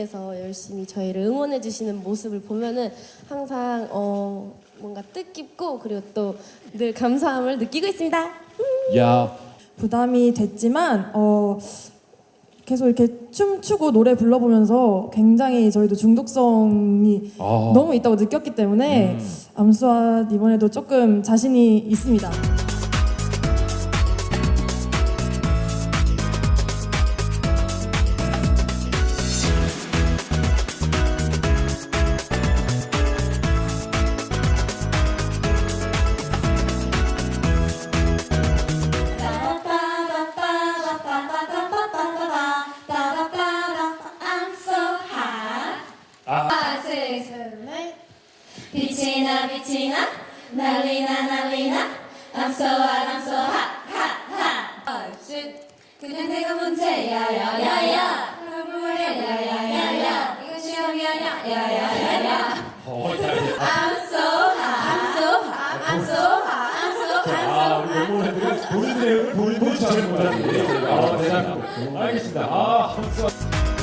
팬분들께서 열심히 저희를 응원해 주시는 모습을 보면은 항상 어 뭔가 뜻깊고 그리고 또 늘 감사함을 느끼고 있습니다. 야, 부담이 됐지만 어, 계속 이렇게 춤추고 노래 불러보면서 굉장히 저희도 중독성이 아. 너무 있다고 느꼈기 때문에 음. 암수와 이번에도 조금 자신이 있습니다. 빛이 나, 빛이 나. 난리나, 난리나. I'm so hot, I'm so hot, hot, hot. 아, 쉿. 그냥 내가 문제야, 야, 야, 야. 그러면 말이야, 야, 야, 야, 야. 이거 시험이 아니야, 야, 야, 야, 야. 어, 야, 야. I'm so hot, I'm so hot, I'm so hot, 아, 우리 본인 본인 자체를 못하는데. 아, 대단하고. 알겠습니다. 아. 어,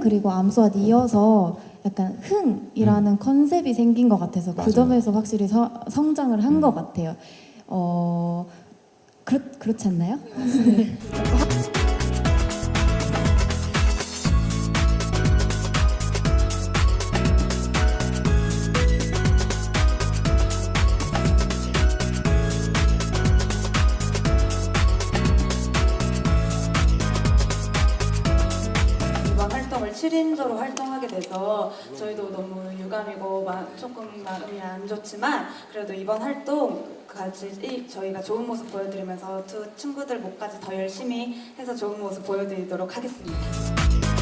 그리고 암수와 이어서 약간 흥이라는 컨셉이 생긴 것 같아서 그 맞아요. 점에서 확실히 서- 성장을 한 것 같아요. 어 그렇 그렇지 않나요? 7인조로 활동하게 돼서 저희도 너무 유감이고 마- 조금 마음이 안 좋지만 그래도 이번 활동까지 저희가 좋은 모습 보여드리면서 두 친구들 목까지 더 열심히 해서 좋은 모습 보여드리도록 하겠습니다.